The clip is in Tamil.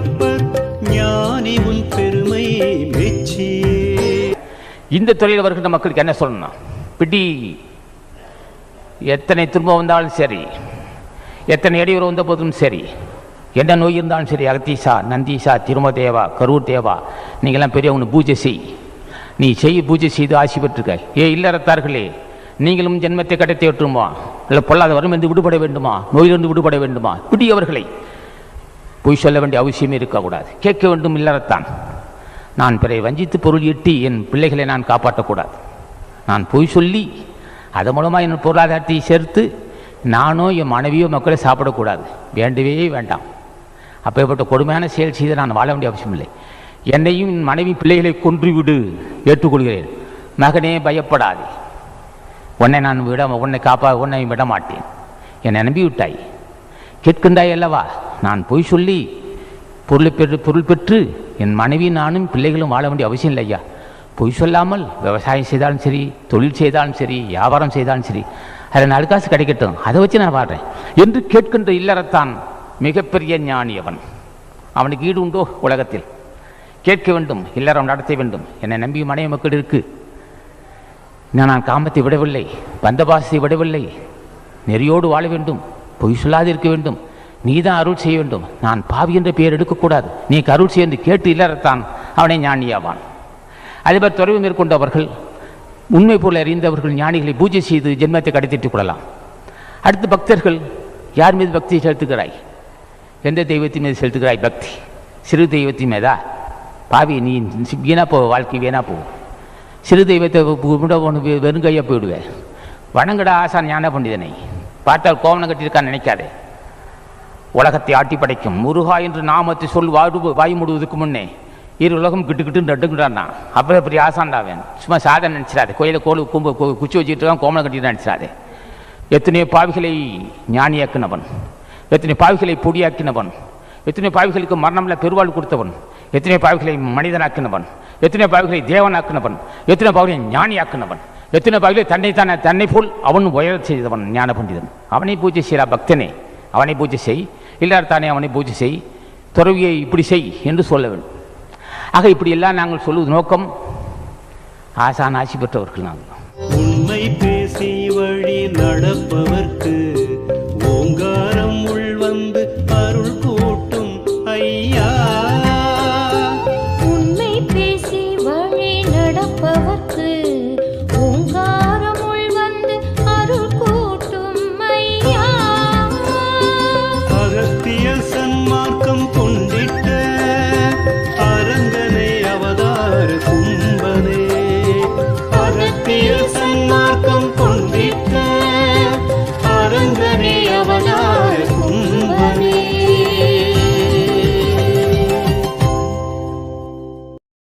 அப்பர் ஞானி உன் பெருமை மெச்சியே. இந்த துறையில் வருகின்ற மக்களுக்கு என்ன சொல்லணும் பிடி. எத்தனை திரும்ப வந்தாலும் சரி எத்தனை இடையூறு வந்த போதும் சரி என்ன நோய் இருந்தாலும் சரி அகத்தீசா நந்தீசா திருமதேவா கரூர் தேவா நீங்களாம் பெரியவனு பூஜை செய். நீ செய் பூஜை செய்து ஆசி பெற்றிருக்க ஏ இல்லறத்தார்களே நீங்களும் ஜென்மத்தை கடத்தி விட்டுருமா இல்லை பொல்லாத வரும் என்று விடுபட வேண்டுமா? நோயிலிருந்து விடுபட வேண்டுமா? விடியவர்களை பொய் சொல்ல வேண்டிய அவசியமே இருக்கக்கூடாது. கேட்க வேண்டும் இல்லறத்தான். நான் பிறரை வஞ்சித்து பொருள் ஈட்டி என் பிள்ளைகளை நான் காப்பாற்றக்கூடாது. நான் பொய் சொல்லி அது மூலமாக என் பொருளாதாரத்தை சேர்த்து நானோ என் மனைவியோ மக்களை சாப்பிடக்கூடாது. வேண்டவே வேண்டாம். அப்பேற்பட்ட கொடுமையான செயல் செய்து நான் வாழ வேண்டிய அவசியம் இல்லை என்னையும் என் மனைவி பிள்ளைகளை கொன்றுவிடு ஏற்றுக்கொள்கிறேன். மகனே பயப்படாதே. உன்னை நான் விட உன்னை காப்பா உன்னை விட மாட்டேன். என்னை நம்பி விட்டாய் கேட்கின்றாய் அல்லவா? நான் பொய் சொல்லி பொருளை பெற்று பொருள் பெற்று என் மனைவி நானும் பிள்ளைகளும் வாழ வேண்டிய அவசியம் இல்லை ஐயா. பொய் சொல்லாமல் விவசாயம் செய்தாலும் சரி தொழில் செய்தாலும் சரி வியாபாரம் செய்தாலும் சரி அதில் நாலு காசு கிடைக்கட்டும். அதை வச்சு நான் வாழ்கிறேன் என்று கேட்கின்ற இல்லறத்தான் மிகப்பெரிய ஞானி அவன். அவனுக்கு ஈடு உண்டோ உலகத்தில்? கேட்க வேண்டும் இல்லறம் நடத்த வேண்டும். என்னை நம்பி மனைவி மக்கள் இருக்கு. நான் காமத்தை விடவில்லை பந்தபாசத்தை விடவில்லை. நெறியோடு வாழ வேண்டும் பொய் சொல்லாது இருக்க வேண்டும். நீ தான் அருள் செய்ய வேண்டும். நான் பாவி என்ற பெயர் எடுக்கக்கூடாது. நீ அருள் செய்ய என்று கேட்டு இல்லறத்தான் அவனை ஞானியாவான் அதேபோல் துறவு மேற்கொண்டவர்கள் உண்மை போல் அறிந்தவர்கள் ஞானிகளை பூஜை செய்து ஜென்மத்தை கடத்திட்டுக் கொள்ளலாம். அடுத்து பக்தர்கள் யார் மீது பக்தி செலுத்துகிறாய்? எந்த தெய்வத்தின் மீது செலுத்துகிறாய் பக்தி? சிறு தெய்வத்தின் மீதா? பாவி நீ வீணா போ வாழ்க்கை வீணா போ சிறு தெய்வத்தை ஒன்று வெறுங்கையாக போயிடுவேன் வணங்கடா ஆசான் ஞான பண்டிதனை. பார்த்தால் கோவனம் கட்டியிருக்கான்னு நினைக்காதே. உலகத்தை ஆட்டி படைக்கும். முருகா என்று நாமத்தை சொல் வாடு வாய் மூடுவதற்கு முன்னே இரு உலகம் கிட்டு கிட்டு அப்புறம் பெரிய ஆசாண்டாவேன். சும்மா சாதனை நினச்சிடாது. கோயிலை கோலு கும்பு குச்சி வச்சுட்டு இருக்கான் கோமலை கட்டிட்டு நினச்சிடாது. எத்தனையோ பாவிகளை ஞானியாக்கினவன். எத்தனை பாவிகளை பொடியாக்கினவன். எத்தனை பாவிகளுக்கு மரணம்ல பெருவாள் கொடுத்தவன். எத்தனை பாவிகளை மனிதனாக்கினவன். எத்தனை பாவிகளை தேவனாக்கினவன். எத்தனை பாவிகளை ஞானியாக்கினவன். எத்தனை பாவிகளை தன்னை தானே தன்னை போல் அவன் உயர செய்தவன் ஞான பண்டிதன் அவனை பூஜை செய்யலா பக்தனே. அவனை பூஜை செய். இல்லாதானே அவனை பூஜை செய் துறவியை இப்படி செய் என்று சொல்ல வேண்டும். ஆக இப்படி எல்லாம் நாங்கள் சொல்லுவது நோக்கம். ஆசான் ஆசி பெற்றவர்கள் நாங்கள். உண்மை பேசி வழி நடப்பவர்